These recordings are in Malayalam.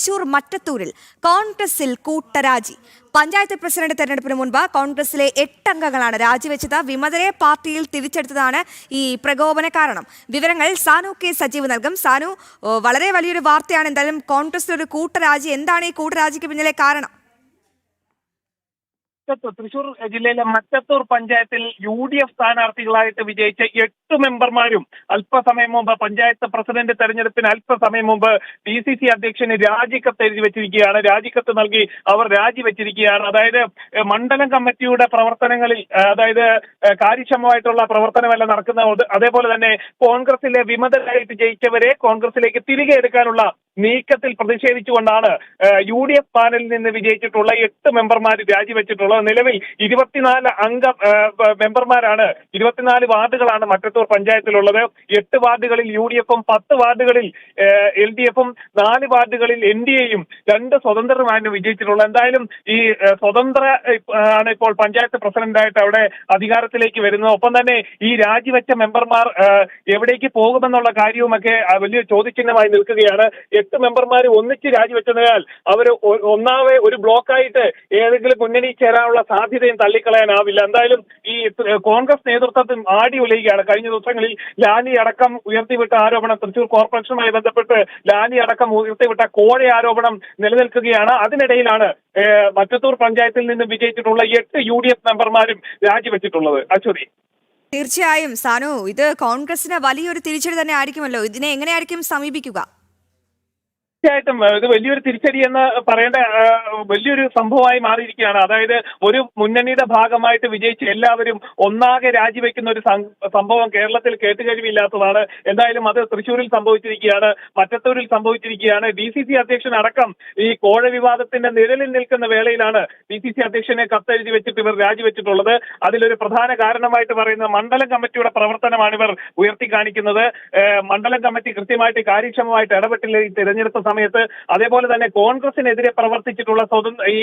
തൃശൂർ മറ്റത്തൂരിൽ കോൺഗ്രസിൽ കൂട്ടരാജി. പഞ്ചായത്ത് പ്രസിഡന്റ് തെരഞ്ഞെടുപ്പിന് മുൻപ് കോൺഗ്രസിലെ എട്ടംഗങ്ങളാണ് രാജിവെച്ചത്. വിമതരെ പാർട്ടിയിൽ തിരിച്ചെടുത്തതാണ് ഈ പ്രകോപന കാരണം. വിവരങ്ങൾ സാനു കെ സജീവ് നൽകും. സാനു വളരെ വലിയൊരു വാർത്തയാണ്. എന്തായാലും കോൺഗ്രസിലൊരു കൂട്ടരാജി. എന്താണ് ഈ കൂട്ടരാജിക്ക് പിന്നിലെ കാരണം? മറ്റത്തൂർ തൃശൂർ ജില്ലയിലെ മറ്റത്തൂർ പഞ്ചായത്തിൽ യു ഡി എഫ് സ്ഥാനാർത്ഥികളായിട്ട് വിജയിച്ച എട്ട് മെമ്പർമാരും അല്പസമയം മുമ്പ് പഞ്ചായത്ത് പ്രസിഡന്റ് തെരഞ്ഞെടുപ്പിന് അല്പസമയം മുമ്പ് ഡി സി സി അധ്യക്ഷന് രാജിക്കത്ത് എഴുതി വെച്ചിരിക്കുകയാണ്. രാജിക്കത്ത് നൽകി അവർ രാജിവെച്ചിരിക്കുകയാണ് അതായത് മണ്ഡലം കമ്മിറ്റിയുടെ പ്രവർത്തനങ്ങളിൽ അതായത് കാര്യക്ഷമമായിട്ടുള്ള പ്രവർത്തനമല്ല നടക്കുന്നത്. അതേപോലെ തന്നെ കോൺഗ്രസിലെ വിമതരായിട്ട് ജയിച്ചവരെ കോൺഗ്രസിലേക്ക് തിരികെ എടുക്കാനുള്ള നീക്കത്തിൽ പ്രതിഷേധിച്ചുകൊണ്ടാണ് യു ഡി എഫ് പാനലിൽ നിന്ന് വിജയിച്ചിട്ടുള്ള എട്ട് മെമ്പർമാർ രാജിവെച്ചിട്ടുള്ളത്. നിലവിൽ ഇരുപത്തിനാല് അംഗ മെമ്പർമാരാണ് ഇരുപത്തിനാല് വാർഡുകളാണ് മറ്റത്തൂർ പഞ്ചായത്തിലുള്ളത്. എട്ട് വാർഡുകളിൽ യു ഡി എഫും പത്ത് വാർഡുകളിൽ എൽ ഡി എഫും നാല് വാർഡുകളിൽ എൻ ഡി എയും രണ്ട് സ്വതന്ത്രരുമാണ് വിജയിച്ചിട്ടുള്ളത്. എന്തായാലും ഈ സ്വതന്ത്ര ആണ് ഇപ്പോൾ പഞ്ചായത്ത് പ്രസിഡന്റായിട്ട് അവിടെ അധികാരത്തിലേക്ക് വരുന്നത്. ഒപ്പം തന്നെ ഈ രാജിവെച്ച മെമ്പർമാർ എവിടേക്ക് പോകുമെന്നുള്ള കാര്യവുമൊക്കെ വലിയ ചോദ്യചിഹ്നമായി നിൽക്കുകയാണ്. എട്ട് മെമ്പർമാർ ഒന്നിച്ച് രാജിവെച്ചതിനാൽ അവർ ഒന്നാമെ ഒരു ബ്ലോക്കായിട്ട് ഏതെങ്കിലും മുന്നണി ചേരാനുള്ള സാധ്യതയും തള്ളിക്കളയാനാവില്ല. എന്തായാലും ഈ കോൺഗ്രസ് നേതൃത്വത്തിൽ ആടി ഉലയുകയാണ് കഴിഞ്ഞ ദിവസങ്ങളിൽ ലാനി അടക്കം ഉയർത്തിവിട്ട ആരോപണം തൃശൂർ കോർപ്പറേഷനുമായി ബന്ധപ്പെട്ട് ലാനി അടക്കം ഉയർത്തിവിട്ട കോഴ ആരോപണം നിലനിൽക്കുകയാണ്. അതിനിടയിലാണ് മറ്റത്തൂർ പഞ്ചായത്തിൽ നിന്ന് വിജയിച്ചിട്ടുള്ള എട്ട് യു ഡി എഫ് മെമ്പർമാരും രാജിവെച്ചിട്ടുള്ളത്. അശ്വതി. തീർച്ചയായും സാനു ഇത് കോൺഗ്രസിന് വലിയൊരു തിരിച്ചടി തന്നെ ആയിരിക്കുമല്ലോ. ഇതിനെ എങ്ങനെയായിരിക്കും സമീപിക്കുക? തീർച്ചയായിട്ടും. ഇത് വലിയൊരു തിരിച്ചടി എന്ന് പറയേണ്ട വലിയൊരു സംഭവമായി മാറിയിരിക്കുകയാണ്. അതായത് ഒരു മുന്നണിയുടെ ഭാഗമായിട്ട് വിജയിച്ച് എല്ലാവരും ഒന്നാകെ രാജിവെക്കുന്ന ഒരു സംഭവം കേരളത്തിൽ കേട്ടുകഴിവില്ലാത്തതാണ് എന്തായാലും അത് തൃശ്ശൂരിൽ സംഭവിച്ചിരിക്കുകയാണ് മറ്റത്തൂരിൽ സംഭവിച്ചിരിക്കുകയാണ്. ഡി സി സി അധ്യക്ഷൻ അടക്കം ഈ കോഴ വിവാദത്തിന്റെ നിഴലിൽ നിൽക്കുന്ന വേളയിലാണ് ഡി സി സി അധ്യക്ഷനെ കത്തെഴുതി വെച്ചിട്ട് ഇവർ രാജിവെച്ചിട്ടുള്ളത്. അതിലൊരു പ്രധാന കാരണമായിട്ട് പറയുന്ന മണ്ഡലം കമ്മിറ്റിയുടെ പ്രവർത്തനമാണ് ഇവർ ഉയർത്തി കാണിക്കുന്നത് മണ്ഡലം കമ്മിറ്റി കൃത്യമായിട്ട് കാര്യക്ഷമമായിട്ട് ഇടപെട്ടില്ല ഈ തെരഞ്ഞെടുപ്പ് സമയത്ത് അതേപോലെ തന്നെ കോൺഗ്രസിനെതിരെ പ്രവർത്തിച്ചിട്ടുള്ള സ്വതന്ത്ര ഈ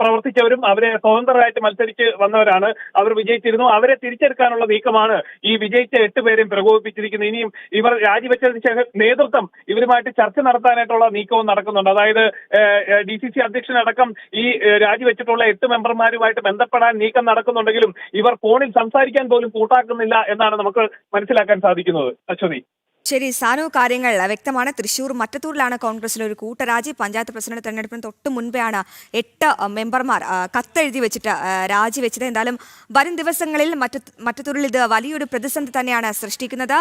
പ്രവർത്തിച്ചവരും അവരെ സ്വതന്ത്രരായിട്ട് മത്സരിച്ച് വന്നവരാണ്. അവർ വിജയിച്ചിരുന്നു. അവരെ തിരിച്ചെടുക്കാനുള്ള നീക്കമാണ് ഈ വിജയിച്ച എട്ട് പേരെയും പ്രകോപിപ്പിച്ചിരിക്കുന്നത്. ഇനിയും ഇവർ രാജിവെച്ചതിന് ശേഷം നേതൃത്വം ഇവരുമായിട്ട് ചർച്ച നടത്താനായിട്ടുള്ള നീക്കവും നടക്കുന്നുണ്ട്. അതായത് ഡി സി സി അധ്യക്ഷനടക്കം ഈ രാജിവെച്ചിട്ടുള്ള എട്ട് മെമ്പർമാരുമായിട്ട് ബന്ധപ്പെടാൻ നീക്കം നടക്കുന്നുണ്ടെങ്കിലും ഇവർ ഫോണിൽ സംസാരിക്കാൻ പോലും കൂട്ടാക്കുന്നില്ല എന്നാണ് നമുക്ക് മനസ്സിലാക്കാൻ സാധിക്കുന്നത്. അശ്വതി. ശരി സാനു കാര്യങ്ങൾ. വ്യക്തമാണ് തൃശൂർ മറ്റത്തൂരിലാണ് കോൺഗ്രസിൽ ഒരു കൂട്ടരാജി. പഞ്ചായത്ത് പ്രസിഡന്റ് തെരഞ്ഞെടുപ്പിന് തൊട്ട് മുൻപെയാണ് എട്ട് മെമ്പർമാർ കത്തെഴുതി വെച്ചിട്ട് രാജിവെച്ചത് എന്തായാലും വരും ദിവസങ്ങളിൽ മറ്റ മറ്റത്തൂരിൽ ഇത് വലിയൊരു പ്രതിസന്ധി തന്നെയാണ് സൃഷ്ടിക്കുന്നത്.